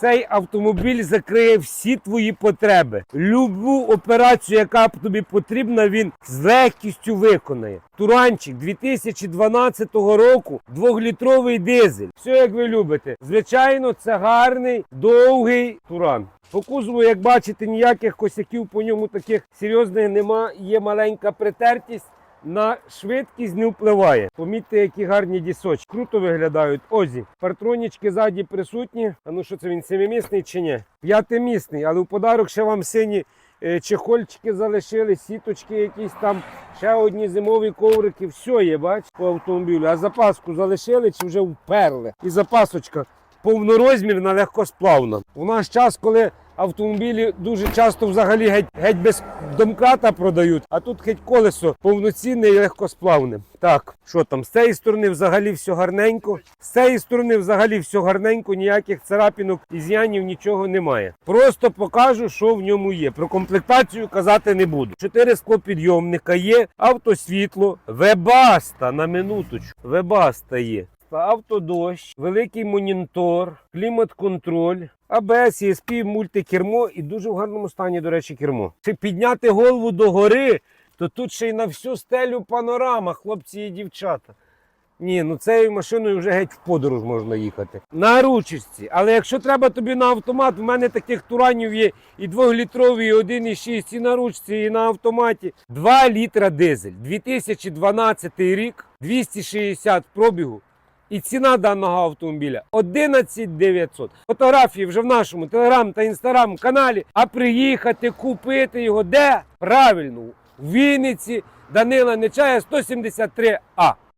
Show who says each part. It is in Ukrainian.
Speaker 1: Цей автомобіль закриє всі твої потреби. Любу операцію, яка тобі потрібна, він з легкістю виконає. Туранчик 2012 року, двохлітровий дизель. Все як ви любите. Звичайно, це гарний, довгий туран. По кузову, як бачите, ніяких косяків по ньому таких серйозних нема. Є маленька притертість. На швидкість не впливає. Помітьте, які гарні дісочки. Круто виглядають. Озі. Партронічки ззаді присутні. А ну що це він семимісний чи ні? П'ятимісний, але в подарок ще вам сині е, чехольчики залишили, сіточки якісь там, ще одні зимові коврики. Все є, бач, по автомобілю. А запаску залишили чи вже вперли. І запасочка повнорозмірна, легкосплавна. У наш час, коли автомобілі дуже часто взагалі геть, геть без домкрата продають, а тут геть колесо повноцінне і легкосплавне. Так, що там, з цієї сторони взагалі все гарненько, з цієї сторони взагалі все гарненько, ніяких царапінок і з'янів нічого немає. Просто покажу, що в ньому є. Про комплектацію казати не буду. Чотири склопідйомника є, автосвітло, вебаста на минуточку. Вебаста є. Автодощ, великий монітор, клімат-контроль, АБС, ESP, мультикермо і дуже в гарному стані, до речі, кермо. Чи підняти голову догори, то тут ще й на всю стелю панорама, хлопці і дівчата. Ні, ну цією машиною вже геть в подорож можна їхати. На ручці. Але якщо треба тобі на автомат, в мене таких туранів є і 2-літрові, і 1,6, і на ручці, і на автоматі. 2 літра дизель. 2012 рік, 260 пробігу. І ціна даного автомобіля 11 900. Фотографії вже в нашому телеграм та інстаграм каналі. А приїхати, купити його де? Правильно, в Вінниці, Данила Нечая 173А.